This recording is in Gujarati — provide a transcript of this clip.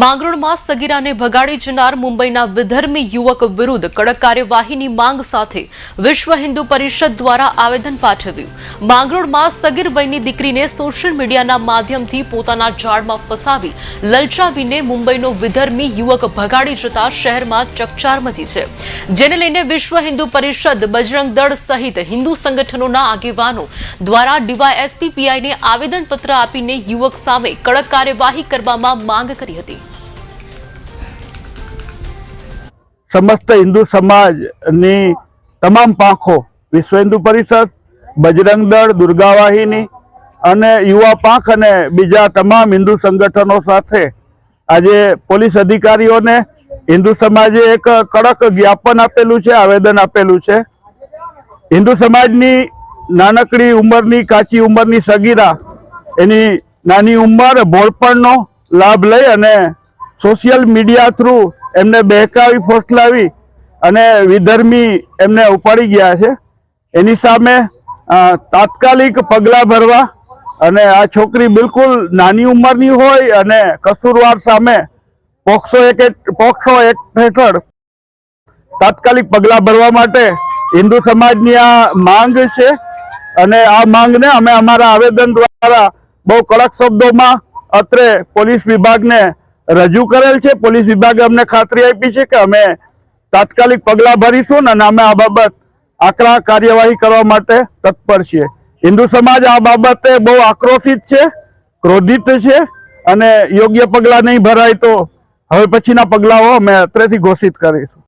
માંગરોળમાં સગીરાને ભગાડી જનાર મુંબઈના વિધર્મી યુવક વિરુદ્ધ કડક કાર્યવાહીની માંગ સાથે વિશ્વ હિન્દુ પરિષદ દ્વારા આવેદન પાઠવ્યું. માંગરોળમાં સગીર વયની દીકરીને સોશિયલ મીડિયાના માધ્યમથી પોતાના જાળમાં ફસાવી લલચાવીને મુંબઈનો વિધર્મી યુવક ભગાડી જતા શહેરમાં ચકચાર મચી છે. જેને લઈને વિશ્વ હિન્દુ પરિષદ, બજરંગ દળ સહિત હિન્દુ સંગઠનોના આગેવાનો દ્વારા ડીવાયએસપી પીઆઈને આવેદનપત્ર આપીને યુવક સામે કડક કાર્યવાહી કરવામાં માંગ કરી હતી. સમસ્ત હિન્દુ સમાજની તમામ પાંખો, વિશ્વ હિન્દુ પરિષદ, બજરંગ દળ, દુર્ગા વાહિની અને યુવા પાંખ અને બીજા તમામ હિન્દુ સંગઠનો સાથે આજે પોલીસ અધિકારીઓને હિન્દુ સમાજે એક કડક જ્ઞાપન આપેલું છે, આવેદન આપેલું છે. હિન્દુ સમાજની નાનકડી ઉંમરની, કાચી ઉંમરની સગીરા, એની નાની ઉંમર ભોળપણનો લાભ લઈ અને સોશિયલ મીડિયા થ્રુ એમને બહેકાવી, ફોસલાવી અને વિધર્મી એમને ઉપાડી ગયા છે. એની સામે તાત્કાલિક પગલાં ભરવા અને આ છોકરી બિલકુલ નાની ઉંમરની હોય અને કસૂરવાર સામે પોક્સો એક પોક્સો એક્ટ હેઠળ તાત્કાલિક પગલાં ભરવા માટે હિન્દુ સમાજની આ માંગ છે અને આ માંગને અમે અમારા આવેદન દ્વારા બહુ કડક શબ્દોમાં અત્રે પોલીસ વિભાગને રજૂ કરેલ છે. પોલીસ વિભાગે અમને ખાતરી આપી છે કે અમે તાત્કાલિક પગલાં ભરીશું અને અમે આ બાબત આકરા કાર્યવાહી કરવા માટે તત્પર છીએ. હિન્દુ સમાજ આ બાબતે બહુ આક્રોશિત છે, ક્રોધિત છે અને યોગ્ય પગલાં નહીં ભરાય તો હવે પછીના પગલાઓ અમે અત્રેથી ઘોષિત કરીશું.